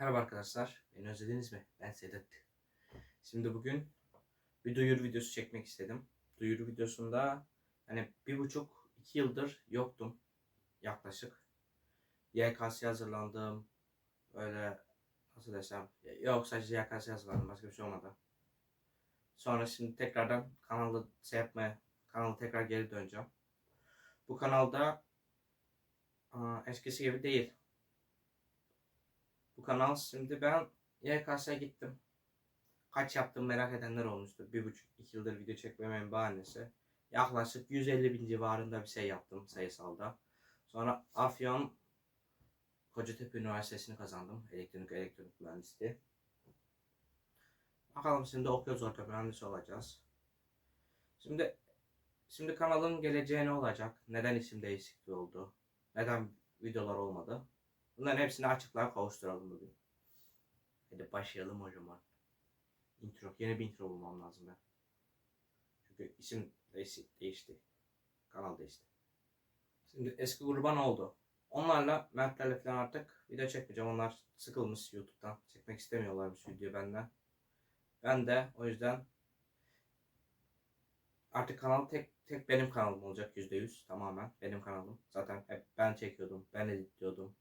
Merhaba arkadaşlar, beni özlediniz mi? Ben Sedat. Şimdi bugün bir duyuru videosu çekmek istedim. Duyuru videosunda hani bir buçuk, iki yıldır yoktum yaklaşık. YKS hazırlandım, böyle nasıl desem, yok sadece YKS hazırlandım, başka bir şey olmadı. Sonra şimdi tekrardan kanalı şey yapmaya, kanalı tekrar geri döneceğim. Bu kanalda eskisi gibi değil. Bu kanal şimdi ben YKS'e gittim. Kaç yaptım merak edenler olmuştur. Bir buçuk iki yıldır video çekmememin bahanesi. Yaklaşık 150 bin civarında bir şey yaptım sayısalda. Sonra Afyon Kocatepe Üniversitesi'ni kazandım. Elektronik elektronik mühendisliği. Bakalım şimdi okuyoruz orta mühendis olacağız. Şimdi şimdi kanalın geleceği ne olacak? Neden isim değişikliği oldu? Neden videolar olmadı? Bunların hepsini açıklığa kavuşturalım bugün. Hadi başlayalım o zaman. Intro. Yeni bir intro bulmam lazım ben. Çünkü isim değişti. Kanal değişti. Şimdi eski gruba oldu? Onlarla, Mertlerle falan artık video çekmeyeceğim. Onlar sıkılmış YouTube'dan. Çekmek istemiyorlarmış video benden. Ben de o yüzden artık kanal tek tek benim kanalım olacak %100 tamamen benim kanalım. Zaten hep ben çekiyordum, ben editliyordum.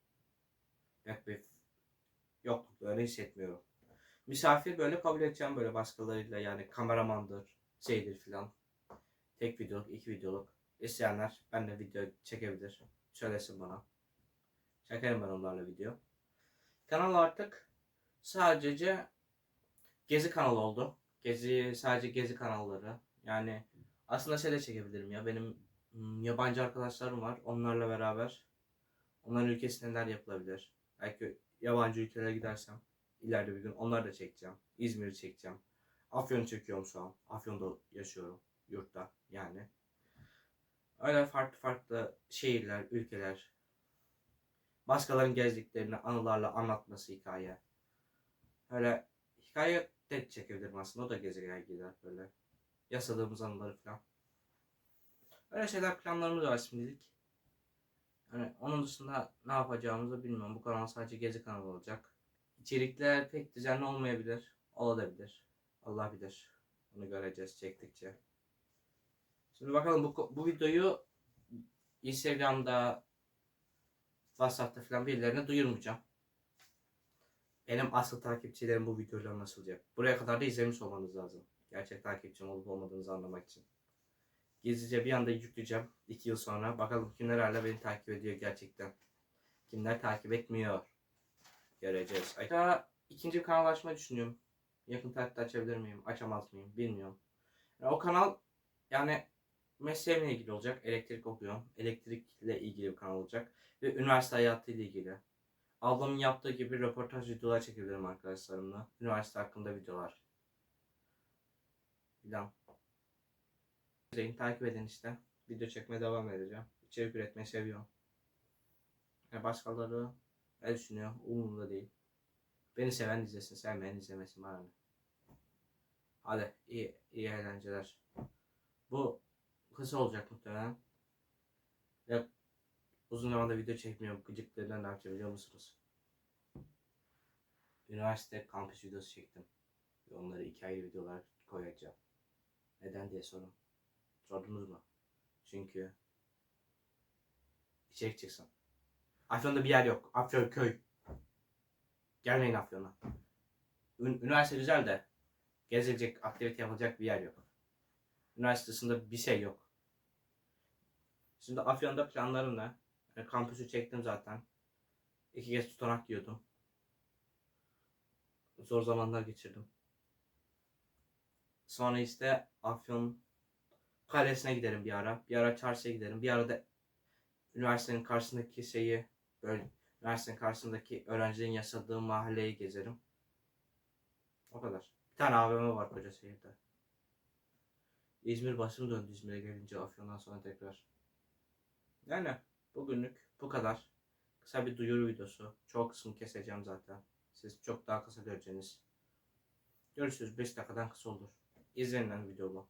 Pek bir yokluk öyle hissetmiyorum. Misafir böyle kabul edeceğim böyle başkalarıyla yani kameramandır, şeydir filan. Tek videoluk, iki videoluk. İsteyenler benimle video çekebilir. Söylesin bana. Çekerim ben onlarla video. Kanal artık sadece gezi kanalı oldu. Gezi sadece gezi kanalları. Yani aslında şey de çekebilirim ya. Benim hmm, yabancı arkadaşlarım var. Onlarla beraber onların ülkesinde neler yapılabilir. Belki yabancı ülkelere gidersem ileride bir gün onları da çekeceğim. İzmir'i çekeceğim. Afyon'u çekiyorum şu an. Afyon'da yaşıyorum. Yurtta yani. Öyle farklı farklı şehirler, ülkeler. Başkalarının gezdiklerini anılarla anlatması hikaye. Öyle hikaye de çekebilirim aslında. O da gezegen gider böyle. Yaşadığımız anıları falan. Öyle şeyler planlarımız var şimdilik. Hani onun dışında ne yapacağımızı bilmiyorum. Bu kanal sadece gezi kanalı olacak. İçerikler pek düzenli olmayabilir. Olabilir. Allah bilir. Bunu göreceğiz çektikçe. Şimdi bakalım bu, bu videoyu Instagram'da, WhatsApp'ta falan birilerine duyurmayacağım. Benim asıl takipçilerim bu videoları nasıl olacak? Buraya kadar da izlemiş olmanız lazım. Gerçek takipçim olup olmadığınızı anlamak için. Gizlice bir anda yükleyeceğim. iki yıl sonra. Bakalım kimler hala beni takip ediyor gerçekten. Kimler takip etmiyor. Göreceğiz. Hatta ikinci kanal düşünüyorum. Yakın tarihte açabilir miyim? Açamaz mıyım? Bilmiyorum. Yani o kanal yani mesleğimle ilgili olacak. Elektrik okuyorum. Elektrikle ilgili bir kanal olacak. Ve üniversite hayatıyla ilgili. Ablamın yaptığı gibi röportaj videolar çekebilirim arkadaşlarımla. Üniversite hakkında videolar. Filan. İzleyin, takip edin işte. Video çekmeye devam edeceğim. İçerik üretmeyi seviyorum. Yani başkaları ne düşünüyor? Umurumda değil. Beni seven izlesin, sevmeyen izlemesin bana ne. Hadi iyi, iyi eğlenceler. Bu kısa olacak muhtemelen. Ve uzun zamanda video çekmiyorum. Gıcıklığından ne yapacağım biliyor musunuz? Üniversite kampüs videosu çektim. Ve onları iki ayrı videolar koyacağım. Neden diye sorun. Sordunuz mu? Çünkü içerik çıksın. Afyon'da bir yer yok. Afyon köy. Gelmeyin Afyon'a. Ün- üniversite güzel de gezilecek, aktivite yapılacak bir yer yok. Üniversite dışında bir şey yok. Şimdi Afyon'da planlarım ne? Yani kampüsü çektim zaten. İki kez tutanak yiyordum. Zor zamanlar geçirdim. Sonra işte Afyon kalesine giderim bir ara. Bir ara çarşıya giderim. Bir ara da üniversitenin karşısındaki şeyi böyle üniversitenin karşısındaki öğrencilerin yaşadığı mahalleyi gezerim. O kadar. Bir tane AVM var koca şehirde. İzmir başım döndü İzmir'e gelince Afyon'dan sonra tekrar. Yani bugünlük bu kadar. Kısa bir duyuru videosu. Çok kısmı keseceğim zaten. Siz çok daha kısa göreceğiniz. Görüşürüz. 5 dakikadan kısa olur. İzleyin lan videomu.